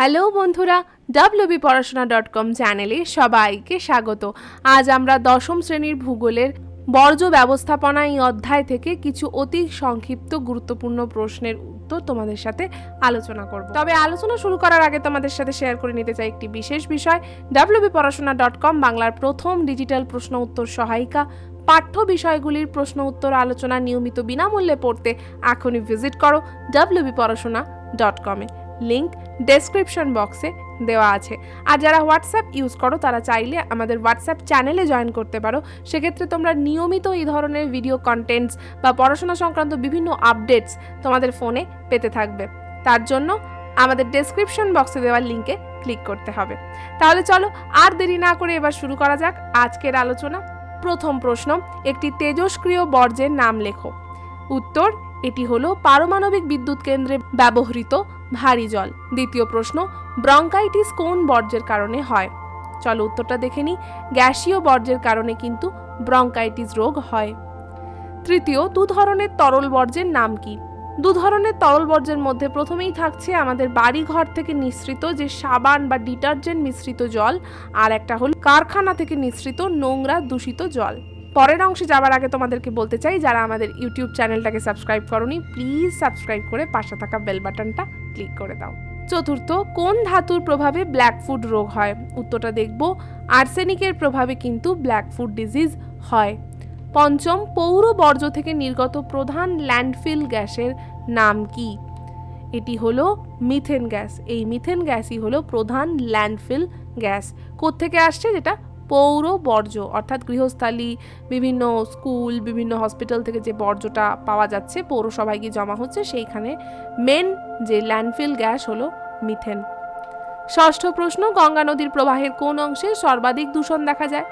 Hello বন্ধুরা WB Porashona dot কম চ্যানেলে সবাইকে স্বাগত। আজ আমরা দশম শ্রেণির ভূগোলের বর্জ্য ব্যবস্থাপনা এই অধ্যায় থেকে কিছু অতি সংক্ষিপ্ত গুরুত্বপূর্ণ প্রশ্নের উত্তর তোমাদের সাথে আলোচনা করব। তবে আলোচনা শুরু করার আগে তোমাদের সাথে শেয়ার করে নিতে চাই একটি বিশেষ বিষয়। ডাব্লিউবি পড়াশোনা ডট কম বাংলার প্রথম ডিজিটাল প্রশ্ন উত্তর সহায়িকা। পাঠ্য বিষয়গুলির প্রশ্ন উত্তর আলোচনা নিয়মিত বিনামূল্যে পড়তে এখনই ভিজিট করো ডাব্লিউবি পড়াশোনা ডট কমে লিঙ্ক ডেসক্রিপশন বক্সে দেওয়া আছে। আর যারা হোয়াটসঅ্যাপ ইউজ করো, তারা চাইলে আমাদের হোয়াটসঅ্যাপ চ্যানেলে জয়েন করতে পারো। সেক্ষেত্রে তোমরা নিয়মিত এই ধরনের ভিডিও কন্টেন্টস বা পড়াশোনা সংক্রান্ত বিভিন্ন আপডেটস তোমাদের ফোনে পেতে থাকবে। তার জন্য আমাদের ডেসক্রিপশন বক্সে দেওয়ার লিঙ্কে ক্লিক করতে হবে। তাহলে চলো আর দেরি না করে এবার শুরু করা যাক। আজকের আলোচনা, প্রথম প্রশ্ন, একটি তেজস্ক্রিয় বর্জ্যের নাম লেখো। উত্তর, এটি হলো পারমাণবিক বিদ্যুৎ কেন্দ্রে ব্যবহৃত ভারী জল। দ্বিতীয় প্রশ্ন, ব্রঙ্কাইটিস কোন বর্জ্যের কারণে হয়? চলো উত্তরটা দেখে নিই। গ্যাসীয় বর্জ্যের কারণে কিন্তু ব্রঙ্কাইটিস রোগ হয়। তৃতীয়, দু ধরনের তরল বর্জ্যের নাম কি? দু ধরনের তরল বর্জ্যের মধ্যে প্রথমেই থাকছে আমাদের বাড়ি ঘর থেকে নিঃসৃত যে সাবান বা ডিটারজেন্ট মিশ্রিত জল, আর একটা হল কারখানা থেকে নিঃসৃত নোংরা দূষিত জল। পরের অংশে যাওয়ার আগে তোমাদেরকে বলতে চাই, যারা আমাদের ইউটিউব চ্যানেলটাকে সাবস্ক্রাইব করনি, প্লিজ সাবস্ক্রাইব করে পাশে থাকা বেল বাটনটা ক্লিক করে দাও। চতুর্থ, কোন ধাতুর প্রভাবে ব্ল্যাক ফুড রোগ হয়? উত্তরটা দেখব, আর্সেনিকের প্রভাবে কিন্তু ব্ল্যাক ফুড ডিজিজ হয়। পঞ্চম, পৌর বর্জ্য থেকে নির্গত প্রধান ল্যান্ডফিল গ্যাসের নাম কি? এটি হলো মিথেন গ্যাস। এই মিথেন গ্যাসই হলো প্রধান ল্যান্ডফিল গ্যাস। কোত্থেকে আসছে? যেটা পৌর বর্জ্য, অর্থাৎ গৃহস্থালী, বিভিন্ন স্কুল, বিভিন্ন হসপিটাল থেকে যে বর্জ্যটা পাওয়া যাচ্ছে, পৌরসভায় গিয়ে জমা হচ্ছে, সেইখানে মেন যে ল্যান্ডফিল গ্যাস হলো মিথেন। ষষ্ঠ প্রশ্ন, গঙ্গা নদীর প্রবাহের কোন অংশে সর্বাধিক দূষণ দেখা যায়?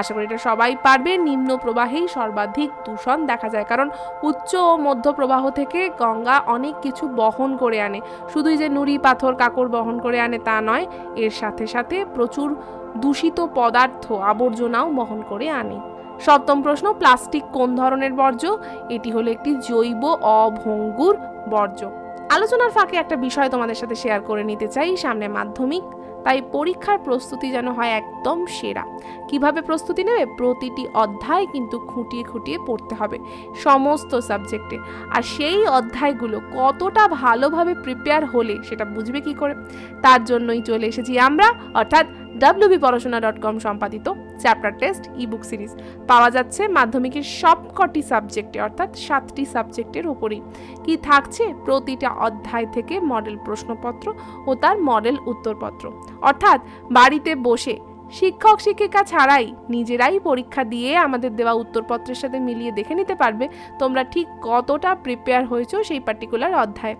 আশা করি এটা সবাই পারবে, নিম্ন প্রবাহেই সর্বাধিক দূষণ দেখা যায়, কারণ উচ্চ ও মধ্য প্রবাহ থেকে গঙ্গা অনেক কিছু বহন করে আনে। শুধুই যে নুড়ি, পাথর, কাকড় বহন করে আনে তা নয়, এর সাথে সাথে প্রচুর দূষিত পদার্থ আবর্জনাও বহন করে আনে। সপ্তম প্রশ্ন, প্লাস্টিক কোন ধরনের বর্জ্য? এটি হলো একটি জৈব অভঙ্গুর বর্জ্য। আলোচনার ফাঁকে একটা বিষয় তোমাদের সাথে শেয়ার করে নিতে চাই, সামনে মাধ্যমিক। তাই পরীক্ষার প্রস্তুতি যেন হয় একদম সেরা। কীভাবে প্রস্তুতি নেবে? প্রতিটি অধ্যায় কিন্তু খুঁটিয়ে খুঁটিয়ে পড়তে হবে সমস্ত সাবজেক্টে। আর সেই অধ্যায়গুলো কতটা ভালোভাবে প্রিপেয়ার হলে সেটা বুঝবে কি করে? তার জন্যই চলে এসেছি আমরা, অর্থাৎ ডাব্লিউবি পড়াশোনা ডট কম সম্পাদিত চ্যাপ্টার টেস্ট ইবুক সিরিজ পাওয়া যাচ্ছে মাধ্যমিকের সবকটি সাবজেক্টে, অর্থাৎ সাতটি সাবজেক্টের ওপরেই কি থাকছে? প্রতিটা অধ্যায় থেকে মডেল প্রশ্নপত্র ও তার মডেল উত্তরপত্র। অর্থাৎ বাড়িতে বসে শিক্ষক, শিক্ষিকা ছাড়াই নিজেরাই পরীক্ষা দিয়ে আমাদের দেওয়া উত্তরপত্রের সাথে মিলিয়ে দেখে নিতে পারবে তোমরা ঠিক কতটা প্রিপেয়ার হয়েছো সেই পার্টিকুলার অধ্যায়।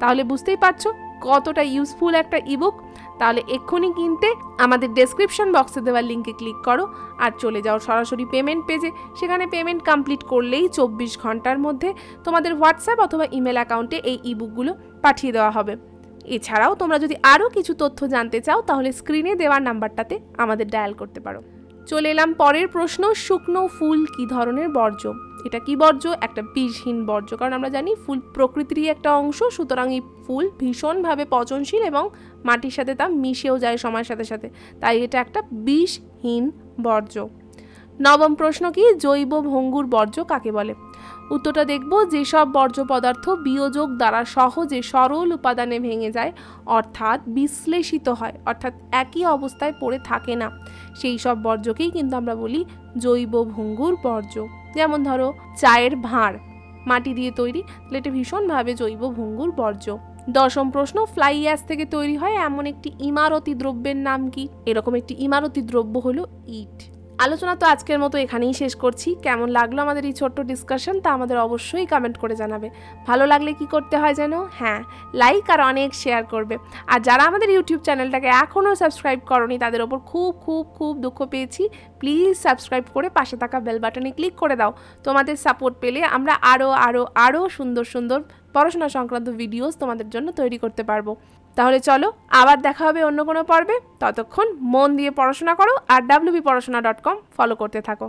তাহলে বুঝতেই পারছ কতটা ইউজফুল একটা ইবুক তাহলে এক্ষুনি কিনতে আমাদের ডেসক্রিপশন বক্সে দেওয়ার লিঙ্কে ক্লিক করো আর চলে যাও সরাসরি পেমেন্ট পেজে সেখানে পেমেন্ট কমপ্লিট করলেই চব্বিশ ঘণ্টার মধ্যে তোমাদের হোয়াটসঅ্যাপ অথবা ইমেল অ্যাকাউন্টে এই ইবুকগুলো পাঠিয়ে দেওয়া হবে। এছাড়াও তোমরা যদি আরও কিছু তথ্য জানতে চাও, তাহলে স্ক্রিনে দেওয়া নাম্বারটাতে আমাদের ডায়াল করতে পারো। চলে এলাম পরের প্রশ্ন, শুকনো ফুল কি ধরনের বর্জ্য? এটা কি বর্জ্য? একটা বিষহীন বর্জ্য। কারণ আমরা জানি ফুল প্রকৃতিরই একটা অংশ, সুতরাং এই ফুল ভীষণভাবে পচনশীল এবং মাটির সাথে তা মিশেও যায় সময়ের সাথে সাথে। তাই এটা একটা বিষহীন বর্জ্য। নবম প্রশ্ন কি? জৈব ভঙ্গুর বর্জ্য কাকে বলে? উত্তরটা দেখব, যেসব বর্জ্য পদার্থ বিয়োজক দ্বারা সহজে সরল উপাদানে ভেঙে যায়, অর্থাৎ বিশ্লেষিত হয়, অর্থাৎ একই অবস্থায় পড়ে থাকে না। সেই সব বর্জ্যকেই কিন্তু আমরা বলি জৈব ভঙ্গুর বর্জ্য। যেমন ধরো, চায়ের ভাঁড়, মাটি দিয়ে তৈরি, তাহলে এটা ভীষণভাবে জৈব ভঙ্গুর বর্জ্য। দশম প্রশ্ন, ফ্লাই অ্যাশ থেকে তৈরি হয় এমন একটি ইমারতি দ্রব্যের নাম কি? এরকম একটি ইমারতি দ্রব্য হলো ইট। আলোচনা তো আজকের মতো এখানেই শেষ করছি। কেমন লাগল আমাদের এই ছোট্ট ডিসকাশন তা আমাদের অবশ্যই কমেন্ট করে জানাবে। ভালো লাগলে কি করতে হয় যেন? হ্যাঁ লাইক আর অনেক শেয়ার করবে। আর যারা আমাদের ইউটিউব চ্যানেলটাকে এখনও সাবস্ক্রাইব করনি, তাদের ওপর খুব খুব খুব দুঃখ পেয়েছি। প্লিজ সাবস্ক্রাইব করে পাশে থাকা বেল বাটনে ক্লিক করে দাও। তোমাদের সাপোর্ট পেলে আমরা আরও আরও আরও সুন্দর সুন্দর পড়াশোনা সংক্রান্ত ভিডিওস তোমাদের জন্য তৈরি করতে পারব। তাহলে চলো, আবার দেখা হবে অন্য কোনো পর্বে। ততক্ষণ মন দিয়ে পড়াশোনা করো আর WB Porashona dot com follow করতে থাকো।